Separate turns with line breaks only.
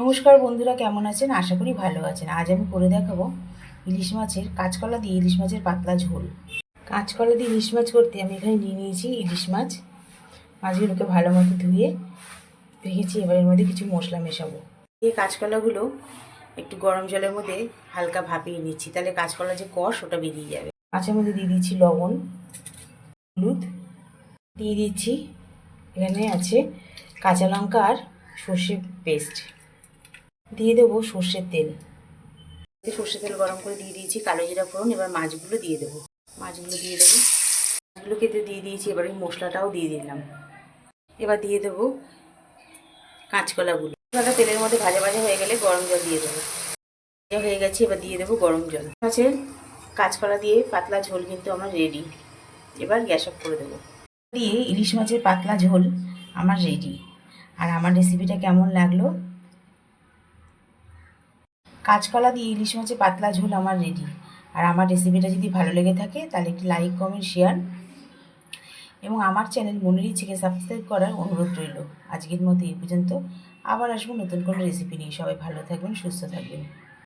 নমস্কার বন্ধুরা, কেমন আছেন? আশা করি ভালো আছেন। আজ আমি করে দেখাবো ইলিশ মাছের কাঁচকলা দিয়ে ইলিশ মাছের পাতলা ঝোল। কাঁচকলা দিয়ে ইলিশ মাছ করতে আমি এখানে নিয়ে নিয়েছি ইলিশ মাছ। মাছগুলোকে ভালো মতো ধুয়ে রেখেছি এবার এর মধ্যে কিছু মশলা মেশাবো। এই কাঁচকলাগুলো একটু গরম জলের মধ্যে হালকা ভাপিয়ে নিচ্ছি, তাহলে কাঁচকলা যে কষ, ওটা বেরিয়ে যাবে। মাছের মধ্যে দিয়ে দিচ্ছি লবণ, হলুদ, দিয়ে দিচ্ছি, এখানে আছে কাঁচা লঙ্কা আর সর্ষে পেস্ট। দিয়ে দেবো সর্ষের তেল। সর্ষের তেল গরম করে দিয়ে দিয়েছি, কালো জিরা ফোড়ন, এবার মাছগুলো দিয়ে দেবো। মাছগুলো দিয়ে দেবো। মাছগুলোকে তো দিয়ে দিয়েছি, এবার এই মশলাটাও দিয়ে দিলাম। এবার দিয়ে দেবো কাঁচকলাগুলো। কাঁচকলা তেলের মধ্যে ভাজা ভাজা হয়ে গেলে গরম জল দিয়ে দেবো। ভাজা হয়ে গেছে, এবার দিয়ে দেবো গরম জল। আছে? কাঁচকলা দিয়ে পাতলা ঝোল কিন্তু আমার রেডি এবার গ্যাস অফ করে দেবো। দিয়ে ইলিশ মাছের পাতলা ঝোল আমার রেডি আর আমার রেসিপিটা কেমন লাগল? কাঁচকলা দিয়ে ইলিশ মাছের পাতলা ঝোল আমার রেডি আর আমার রেসিপিটা যদি ভালো লেগে থাকে, তাহলে একটি লাইক কমেন্ট শেয়ার এবং আমার চ্যানেল মনির ইচ্ছেকে সাবস্ক্রাইব করার অনুরোধ রইল। আজকের মতো এই পর্যন্ত। আবার আসব নতুন কোনো রেসিপি নিয়ে। সবাই ভালো থাকবেন, সুস্থ থাকবেন।